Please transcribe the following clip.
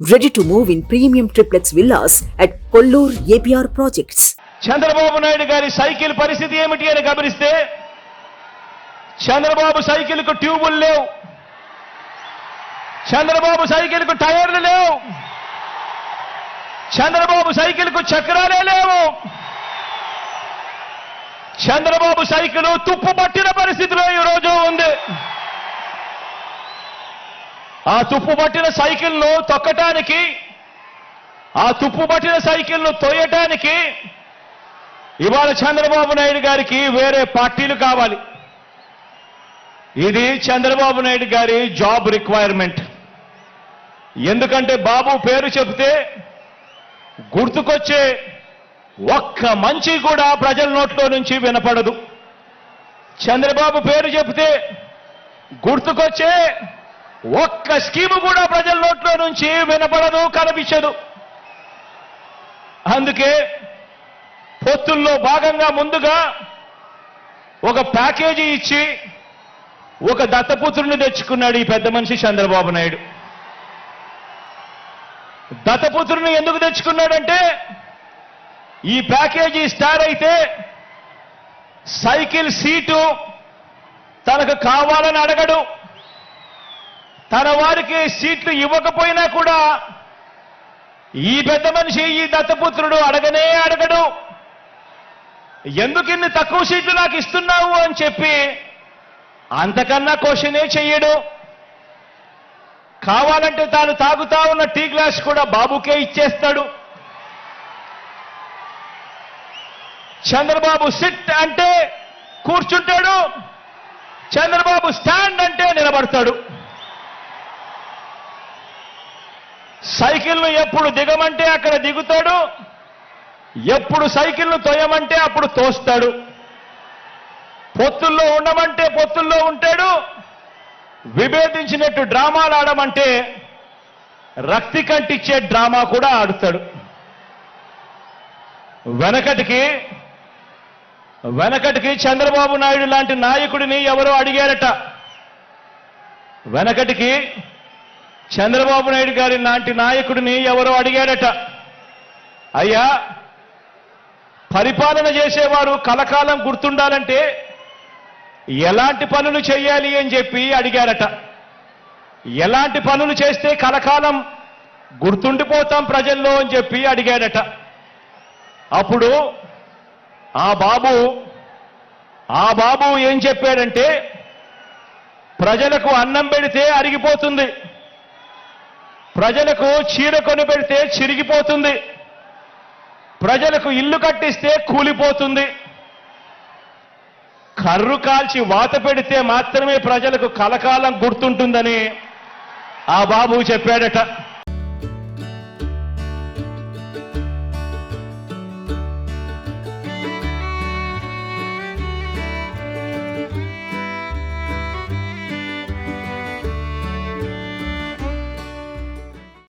Ready to move in premium triplex villas at Kollur APR projects Chandrababu Naidu గారి cycle పరిస్థితి ఏమిటి అని గమనిస్తే చంద్రబాబు సైకిల్కు ట్యూబులు లేవు. చంద్రబాబు సైకిల్కు టైర్లు లేవు. చంద్రబాబు సైకిల్కు చక్రాలే లేవు. చంద్రబాబు సైకిల్ తుప్పు పట్టిన పరిస్థితిలో ఈ రోజు ఉంది. ఆ తుప్పు పట్టిన సైకిల్ను తొక్కటానికి ఆ తుప్పు పట్టిన సైకిల్ను తోయటానికి ఇవాళ చంద్రబాబు నాయుడు గారికి వేరే పార్టీలు కావాలి. ఇది చంద్రబాబు నాయుడు గారి జాబ్ రిక్వైర్మెంట్. ఎందుకంటే బాబు పేరు చెబితే గుర్తుకొచ్చే ఒక్క మంచి కూడా ప్రజల నోట్లో నుంచి వినపడదు. చంద్రబాబు పేరు చెబితే గుర్తుకొచ్చే ఒక్క స్కీము కూడా ప్రజల నోట్లో నుంచి వినపడదు కనిపించదు. అందుకే పొత్తుల్లో భాగంగా ముందుగా ఒక ప్యాకేజీ ఇచ్చి ఒక దత్తపుత్రుని తెచ్చుకున్నాడు ఈ పెద్ద మనిషి చంద్రబాబు నాయుడు. దత్తపుత్రుని ఎందుకు తెచ్చుకున్నాడంటే ఈ ప్యాకేజీ స్టార్ అయితే సైకిల్ సీటు తనకు కావాలని అడగడు. తన వారికి సీట్లు ఇవ్వకపోయినా కూడా ఈ పెద్ద మనిషి ఈ దత్తపుత్రుడు అడగనే అడగడు. ఎందుకు ఇన్ని తక్కువ సీట్లు నాకు ఇస్తున్నావు అని చెప్పి అంతకన్నా క్వశ్చనే చెయ్యడు. కావాలంటే తాను తాగుతా ఉన్న టీ గ్లాస్ కూడా బాబుకే ఇచ్చేస్తాడు. చంద్రబాబు సిట్ అంటే కూర్చుంటాడు. చంద్రబాబు స్టాండ్ అంటే నిలబడతాడు. సైకిల్ను ఎప్పుడు దిగమంటే అక్కడ దిగుతాడు. ఎప్పుడు సైకిల్ను తోయమంటే అప్పుడు తోస్తాడు. పొత్తుల్లో ఉండమంటే పొత్తుల్లో ఉంటాడు. విభేదించినట్టు డ్రామాలు ఆడమంటే రక్తి కంటిచ్చే డ్రామా కూడా ఆడుతాడు. వెనకటికి వెనకటికి చంద్రబాబు నాయుడు లాంటి నాయకుడిని ఎవరో అడిగారట. వెనకటికి చంద్రబాబు నాయుడు గారి లాంటి నాయకుడిని ఎవరో అడిగాడట. అయ్యా పరిపాలన చేసేవారు కలకాలం గుర్తుండాలంటే ఎలాంటి పనులు చేయాలి అని చెప్పి అడిగారట ఎలాంటి పనులు చేస్తే కలకాలం గుర్తుండిపోతాం ప్రజల్లో అని చెప్పి అడిగాడట. అప్పుడు ఆ బాబు ఆ బాబు ఏం చెప్పాడంటే ప్రజలకు అన్నం పెడితే అరిగిపోతుంది. ప్రజలకు చీర కొని పెడితే చిరిగిపోతుంది. ప్రజలకు ఇల్లు కట్టిస్తే కూలిపోతుంది. కర్రు కాల్చి వాత పెడితే మాత్రమే ప్రజలకు కలకాలం గుర్తుంటుందని ఆ బాబు చెప్పాడట.